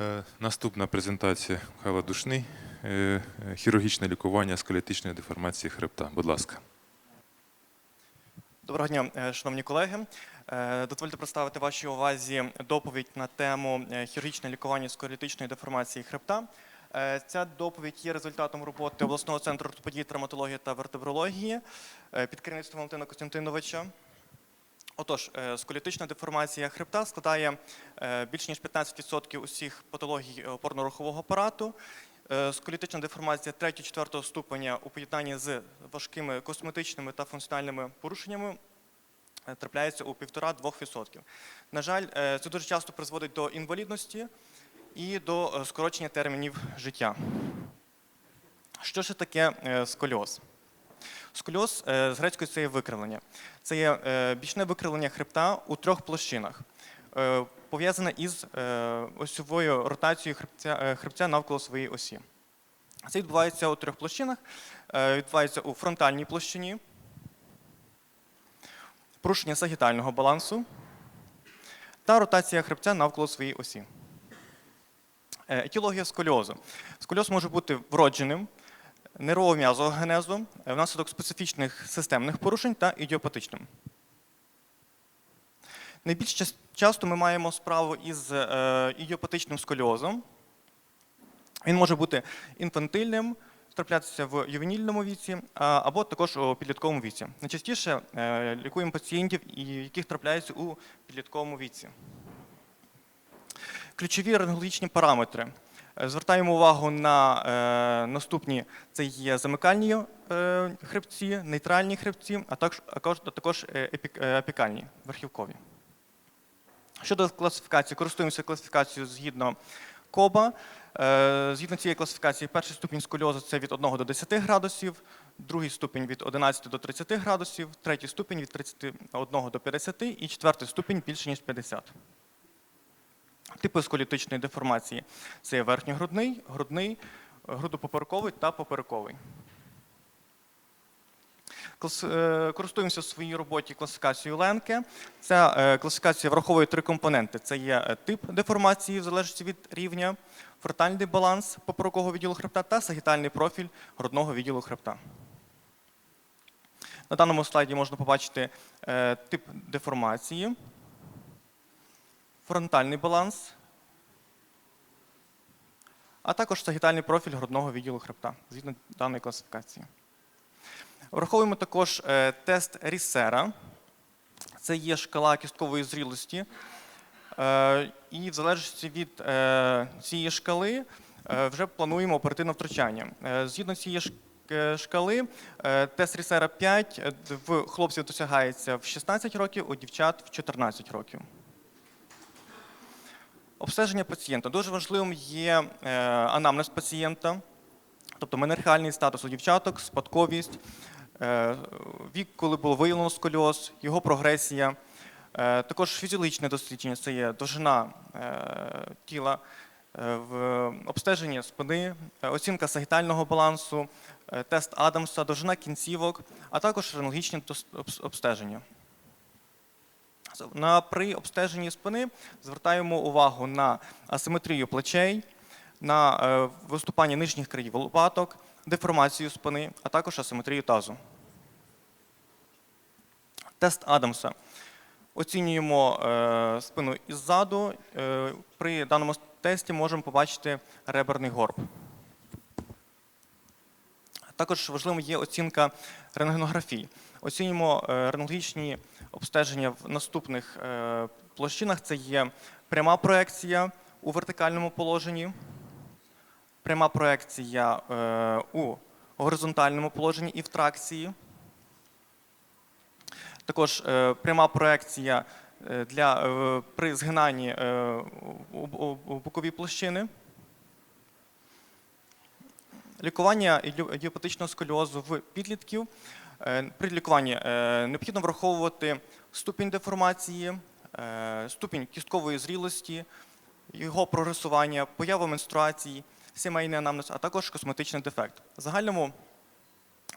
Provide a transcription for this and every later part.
Е, Наступна презентація Михайла Душний. Е, е, Хірургічне лікування скелетичної деформації хребта. Будь ласка. Доброго дня, шановні колеги. Дозвольте представити вашій увазі доповідь на тему хірургічне лікування сколіотичної деформації хребта. Ця доповідь є результатом роботи обласного центру ортопедії, травматології та вертебрології під керівництвом Валентина Костянтиновича. Отож, е, сколіотична деформація хребта складає е, більш ніж 15% усіх патологій опорно-рухового апарату. Е, Сколіотична деформація 3-4 ступеня у поєднанні з важкими косметичними та функціональними порушеннями трапляється у 1,5-2%. На жаль, це дуже часто призводить до інвалідності і до скорочення термінів життя. Що ж таке сколіоз? Сколіоз е, з грецької це є викривлення. Це є е, бічне викривлення хребта у трьох площинах, е, пов'язане із осьовою ротацією хребця, хребця навколо своєї осі. Це відбувається у трьох площинах. Відбувається у фронтальній площині, порушення сагітального балансу та ротація хребця навколо своєї осі. Етіологія сколіозу. Сколіоз може бути вродженим, нервово-м'язового генезу, е, внаслідок специфічних системних порушень та ідіопатичним. Найбільш часто ми маємо справу із е, ідіопатичним сколіозом. Він може бути інфантильним, траплятися в ювенільному віці або також у підлітковому віці. Найчастіше е, лікуємо пацієнтів, яких трапляється у підлітковому віці. Ключові рентгенологічні параметри. Е, Звертаємо увагу на е, наступні: це є замикальні е, хребці, нейтральні хребці, а також, а також, також е, верхівкові. Щодо класифікації, користуємося класифікацією згідно КОБА. Е, Згідно цієї класифікації, перший ступінь сколіозу це від 1 до 10 градусів, другий ступінь від 11 до 30 градусів, третій ступінь від 31 до 50 і четвертий ступінь більше ніж 50. Типи сколіотичної деформації це верхньогрудний, грудний, грудопоперековий та поперековий. Е, Користуємося в своїй роботі класифікацією Ленке. Ця е, класифікація враховує три компоненти: це є е, тип деформації в залежності від рівня, фронтальний баланс поперекового відділу хребта та сагітальний профіль грудного відділу хребта. На даному слайді можна побачити е, тип деформації, фронтальний баланс, а також сагітальний профіль грудного відділу хребта згідно даної класифікації. Враховуємо також е, тест Рісера. Це є шкала кісткової зрілості. Е, І в залежності від е, цієї шкали вже плануємо оперативне втручання. Згідно цієї шкали, тест Рісера 5 е, в хлопців досягається в 16 років, у дівчат в 14 років. Обстеження пацієнта. Дуже важливим є е, анамнез пацієнта, тобто менерхальний статус у дівчаток, спадковість, е, вік, коли було виявлено сколіоз, його прогресія. Е, Також фізіологічне дослідження це є довжина тіла, обстеження спини, оцінка сагітального балансу, тест Адамса, довжина кінцівок, а також рентгенологічні обстеження. На при обстеженні спини звертаємо увагу на асиметрію плечей, на е, виступання нижніх країв лопаток, деформацію спини, а також асиметрію тазу. Тест Адамса. Оцінюємо е, спину іззаду. Е, при даному тесті можемо побачити реберний горб. Також важливим є оцінка рентгенографії. Оцінюємо е, рентгенологічні обстеження в наступних е, площинах. Це є пряма проекція у вертикальному положенні, пряма проекція е, у горизонтальному положенні і в тракції. Також пряма проекція для, при згинанні у бокові площини. Лікування іді- ідіопатичного сколіозу в підлітків. Е, При лікуванні е, необхідно враховувати ступінь деформації, е, ступінь кісткової зрілості, його прогресування, появу менструації, сімейний анамнез, а також косметичний дефект. В загальному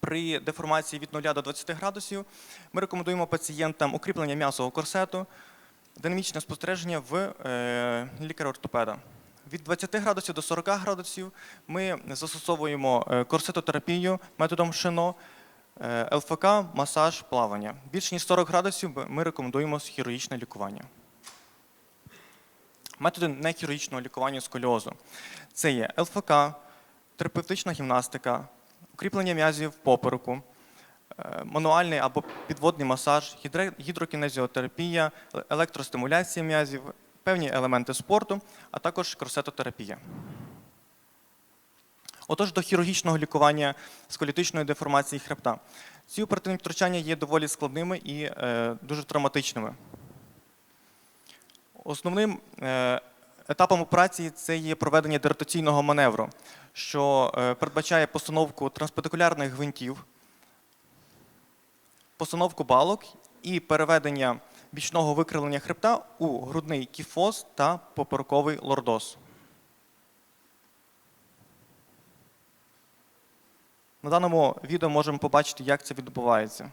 при деформації від 0 до 20 градусів ми рекомендуємо пацієнтам укріплення м'ясового корсету, динамічне спостереження в лікаря-ортопеда. Від 20 градусів до 40 градусів ми застосовуємо е, корсетотерапію методом Шино, е, ЛФК, масаж, плавання. Більше ніж 40 градусів ми рекомендуємо хірургічне лікування. Методи нехірургічного лікування сколіозу. Це є ЛФК, терапевтична гімнастика, укріплення м'язів попереку, е, мануальний або підводний масаж, гідрокінезіотерапія, електростимуляція м'язів, певні елементи спорту, а також корсетотерапія. Отож, до хірургічного лікування сколіотичної деформації хребта. Ці оперативні втручання є доволі складними і е, дуже травматичними. Основним е, етапом операції це є проведення диротаційного маневру, що е, передбачає постановку транспедикулярних гвинтів, постановку балок і переведення бічного викривлення хребта у грудний кіфоз та поперековий лордоз. На даному відео можемо побачити, як це відбувається.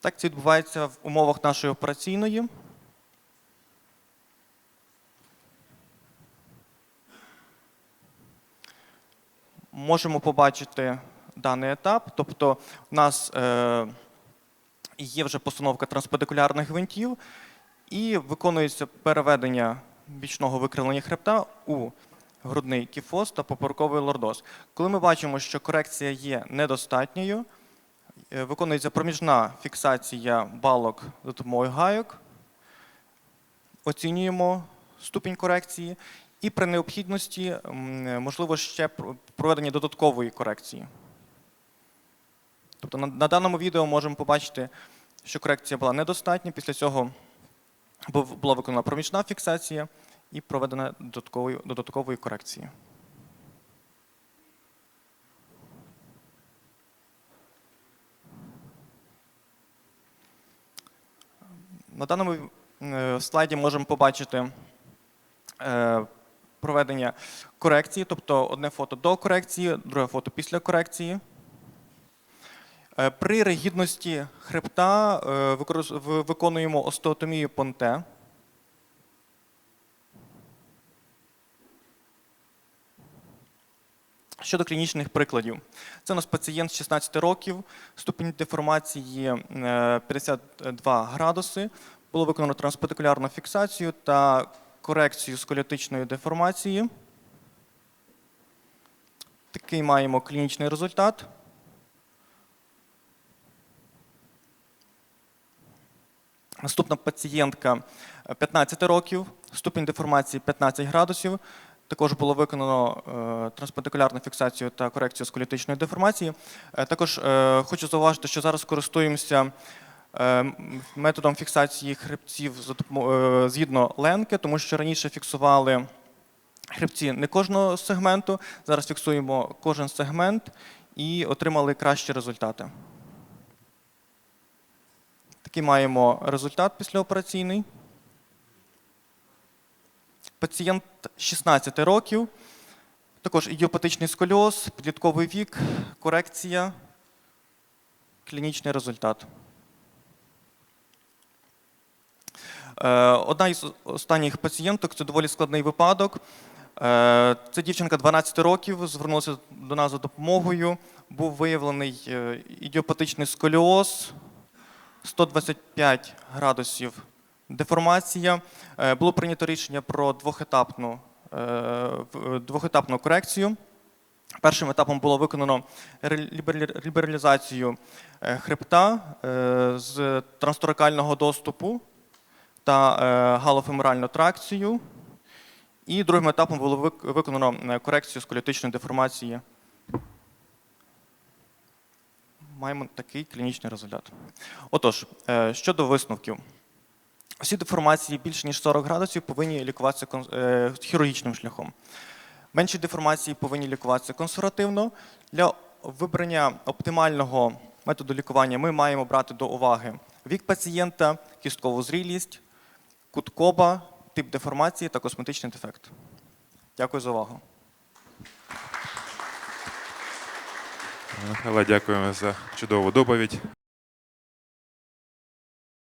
Так це відбувається в умовах нашої операційної. Можемо побачити даний етап. Тобто, у нас е, є вже постановка транспедикулярних гвинтів і виконується переведення бічного викривлення хребта у грудний кіфоз та поперековий лордоз. Коли ми бачимо, що корекція є недостатньою, Е, Виконується проміжна фіксація балок за допомогою гайок. Оцінюємо ступінь корекції і при необхідності можливо ще проведення додаткової корекції. Тобто на, на даному відео можемо побачити, що корекція була недостатня. Після цього була виконана проміжна фіксація і проведена додаткової, додаткової корекції. На даному е, слайді можемо побачити е, проведення корекції, тобто одне фото до корекції, друге фото після корекції. Е, При ригідності хребта е, виконуємо остеотомію понте. Щодо клінічних прикладів, це у нас пацієнт з 16 років, ступінь деформації е, 52 градуси. Було виконано транспедикулярну фіксацію та корекцію сколіотичної деформації. Такий маємо клінічний результат. Наступна пацієнтка е, 15 років, ступінь деформації 15 градусів. Також було виконано е, транспедикулярну фіксацію та корекцію сколіотичної деформації. Е, також е, хочу зауважити, що зараз користуємося е, методом фіксації хребців е, згідно ленки, тому що раніше фіксували хребці не кожного сегменту. Зараз фіксуємо кожен сегмент і отримали кращі результати. Такий маємо результат післяопераційний. Пацієнт 16 років, також ідіопатичний сколіоз, підлітковий вік, корекція, клінічний результат. Е, Одна із останніх пацієнток це доволі складний випадок. Це дівчинка 12 років, звернулася до нас за допомогою. Був виявлений е, ідіопатичний сколіоз, 125 градусів деформація. Е, Було прийнято рішення про двохетапну, е, двохетапну корекцію. Першим етапом було виконано лібералізацію е, хребта з трансторакального доступу та галофеморальну тракцію. І другим етапом було виконано корекцію сколіотичної деформації. Маємо такий клінічний результат. Отож, е, щодо висновків. Всі деформації більше ніж 40 градусів повинні лікуватися е, хірургічним шляхом. Менші деформації повинні лікуватися консервативно. Для вибрання оптимального методу лікування ми маємо брати до уваги вік пацієнта, кісткову зрілість, кут коба, тип деформації та косметичний дефект. Дякую за увагу. Михайло, дякуємо за чудову доповідь.